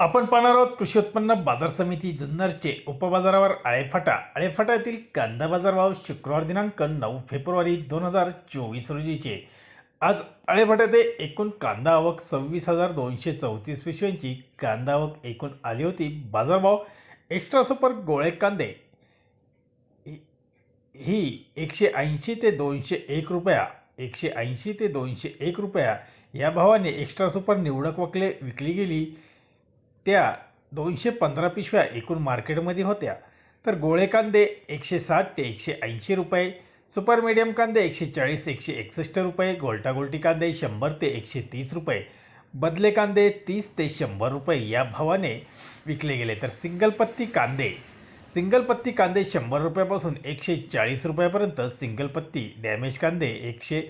आपण पाहणार आहोत कृषी उत्पन्न बाजार समिती जुन्नरचे उपबाजारावर आळेफाटा. आळेफाटातील कांदा बाजार भाव शुक्रवार दिनांक नऊ फेब्रुवारी दोन हजार चोवीस रोजीचे. आज आळेफाट्याते एकूण कांदा आवक सव्वीस हजार दोनशे चौतीस पिशव्यांची कांदा आवक एकूण आली होती. बाजारभाव एक्स्ट्रा सुपर गोळे कांदे ही एकशे ऐंशी ते दोनशे एक रुपया एकशे ऐंशी ते दोनशे एक रुपया या भावाने एक्स्ट्रा सुपर निवडक वकले विकली गेली. त्या दोनशे पंधरा पिशव्या एकूण मार्केटमध्ये होत्या. तर गोळे कांदे एकशे साठ ते एकशे ऐंशी रुपये सुपर मीडियम कांदे एकशे चाळीस एकशे एकसष्ट रुपये गोल्टागोल्टी कांदे शंभर ते एकशे तीस रुपये बदले कांदे तीस ते शंभर रुपये या भावाने विकले गेले. तर सिंगल पत्ती कांदे सिंगल पत्ती कांदे शंभर रुपयापासून एकशे चाळीस रुपयापर्यंत सिंगल पत्ती डॅमेज कांदे एकशे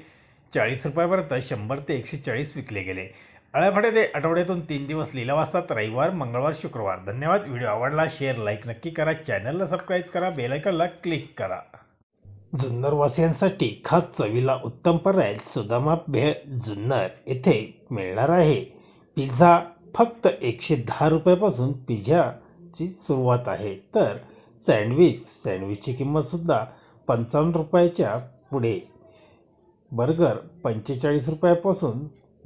चाळीस रुपयापर्यंत शंभर ते एकशे चाळीस विकले गेले. आळ्याफाटे ते आठवड्यातून तीन दिवस लिलाव असतात रविवार मंगळवार शुक्रवार. धन्यवाद. व्हिडिओ आवडला शेअर लाईक नक्की करा. चॅनलला सबस्क्राईब करा. बेलायकनला क्लिक करा. जुन्नरवासियांसाठी खास चवीला उत्तम पर्याय सुदामा भेळ जुन्नर येथे मिळणार आहे. पिझ्झा फक्त एकशे दहा रुपयापासून पिझ्झाची सुरुवात आहे. तर सँडविच सँडविचची किंमतसुद्धा पंचावन्न रुपयाच्या पुढे. बर्गर पंचेचाळीस रुपयापासून